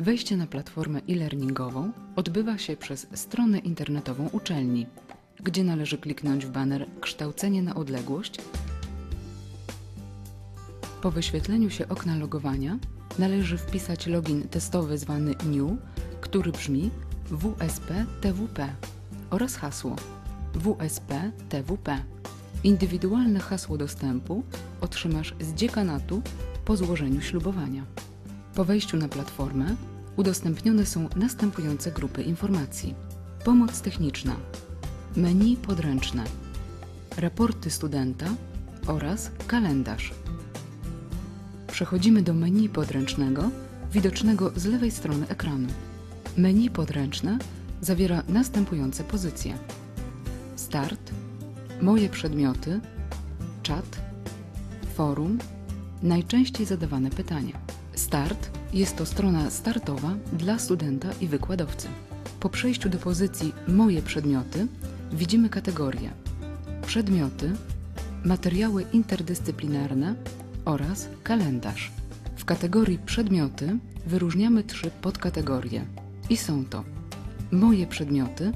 Wejście na platformę e-learningową odbywa się przez stronę internetową uczelni, gdzie należy kliknąć w baner Kształcenie na odległość. Po wyświetleniu się okna logowania należy wpisać login testowy zwany new, który brzmi WSP TWP oraz hasło WSP TWP. Indywidualne hasło dostępu otrzymasz z dziekanatu po złożeniu ślubowania. Po wejściu na platformę udostępnione są następujące grupy informacji: pomoc techniczna, menu podręczne, raporty studenta oraz kalendarz. Przechodzimy do menu podręcznego, widocznego z lewej strony ekranu. Menu podręczne zawiera następujące pozycje: Start, Moje przedmioty, czat, forum, najczęściej zadawane pytania. Start jest to strona startowa dla studenta i wykładowcy. Po przejściu do pozycji Moje przedmioty widzimy kategorie: przedmioty, materiały interdyscyplinarne oraz kalendarz. W kategorii przedmioty wyróżniamy trzy podkategorie i są to Moje przedmioty,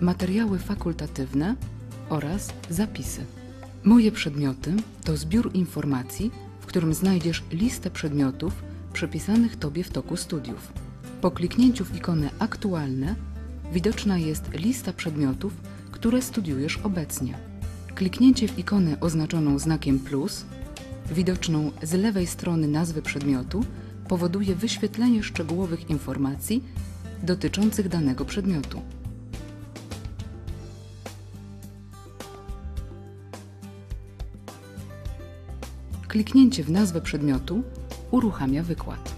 materiały fakultatywne oraz zapisy. Moje przedmioty to zbiór informacji, w którym znajdziesz listę przedmiotów przypisanych Tobie w toku studiów. Po kliknięciu w ikonę Aktualne widoczna jest lista przedmiotów, które studiujesz obecnie. Kliknięcie w ikonę oznaczoną znakiem plus, widoczną z lewej strony nazwy przedmiotu, powoduje wyświetlenie szczegółowych informacji dotyczących danego przedmiotu. Kliknięcie w nazwę przedmiotu uruchamia wykład.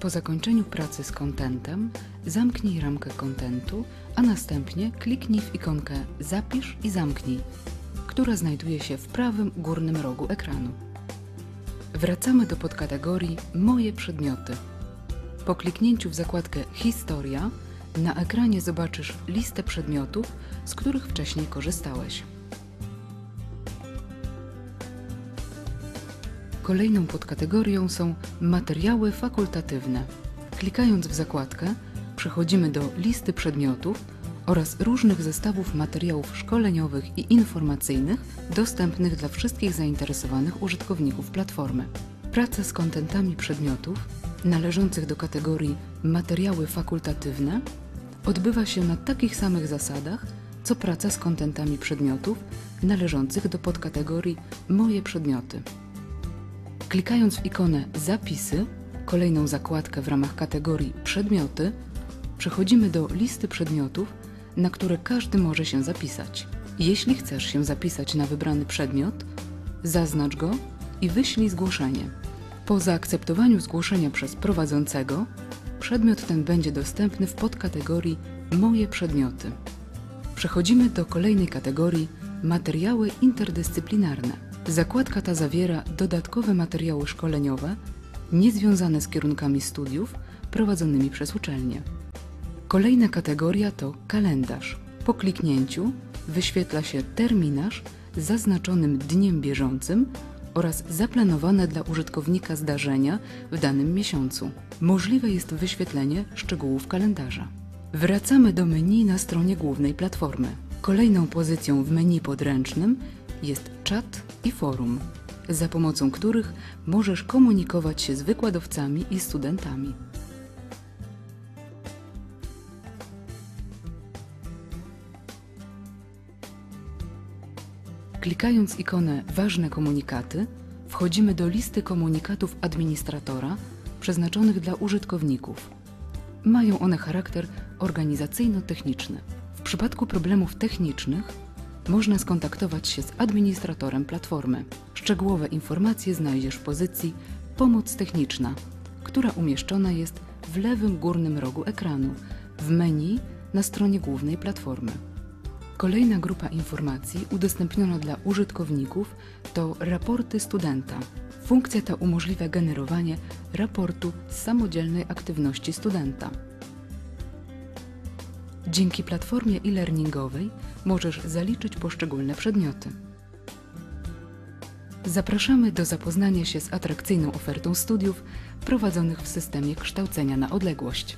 Po zakończeniu pracy z kontentem zamknij ramkę kontentu, a następnie kliknij w ikonkę Zapisz i zamknij, która znajduje się w prawym górnym rogu ekranu. Wracamy do podkategorii Moje przedmioty. Po kliknięciu w zakładkę Historia na ekranie zobaczysz listę przedmiotów, z których wcześniej korzystałeś. Kolejną podkategorią są materiały fakultatywne. Klikając w zakładkę, przechodzimy do listy przedmiotów oraz różnych zestawów materiałów szkoleniowych i informacyjnych dostępnych dla wszystkich zainteresowanych użytkowników platformy. Praca z kontentami przedmiotów należących do kategorii materiały fakultatywne odbywa się na takich samych zasadach, co praca z kontentami przedmiotów należących do podkategorii Moje przedmioty. Klikając w ikonę Zapisy, kolejną zakładkę w ramach kategorii Przedmioty, przechodzimy do listy przedmiotów, na które każdy może się zapisać. Jeśli chcesz się zapisać na wybrany przedmiot, zaznacz go i wyślij zgłoszenie. Po zaakceptowaniu zgłoszenia przez prowadzącego, przedmiot ten będzie dostępny w podkategorii Moje przedmioty. Przechodzimy do kolejnej kategorii Materiały interdyscyplinarne. Zakładka ta zawiera dodatkowe materiały szkoleniowe niezwiązane z kierunkami studiów prowadzonymi przez uczelnię. Kolejna kategoria to kalendarz. Po kliknięciu wyświetla się terminarz zaznaczonym dniem bieżącym oraz zaplanowane dla użytkownika zdarzenia w danym miesiącu. Możliwe jest wyświetlenie szczegółów kalendarza. Wracamy do menu na stronie głównej platformy. Kolejną pozycją w menu podręcznym jest czat i forum, za pomocą których możesz komunikować się z wykładowcami i studentami. Klikając ikonę Ważne komunikaty, wchodzimy do listy komunikatów administratora przeznaczonych dla użytkowników. Mają one charakter organizacyjno-techniczny. W przypadku problemów technicznych można skontaktować się z administratorem platformy. Szczegółowe informacje znajdziesz w pozycji Pomoc techniczna, która umieszczona jest w lewym górnym rogu ekranu w menu na stronie głównej platformy. Kolejna grupa informacji udostępniona dla użytkowników to raporty studenta. Funkcja ta umożliwia generowanie raportu z samodzielnej aktywności studenta. Dzięki platformie e-learningowej możesz zaliczyć poszczególne przedmioty. Zapraszamy do zapoznania się z atrakcyjną ofertą studiów prowadzonych w systemie kształcenia na odległość.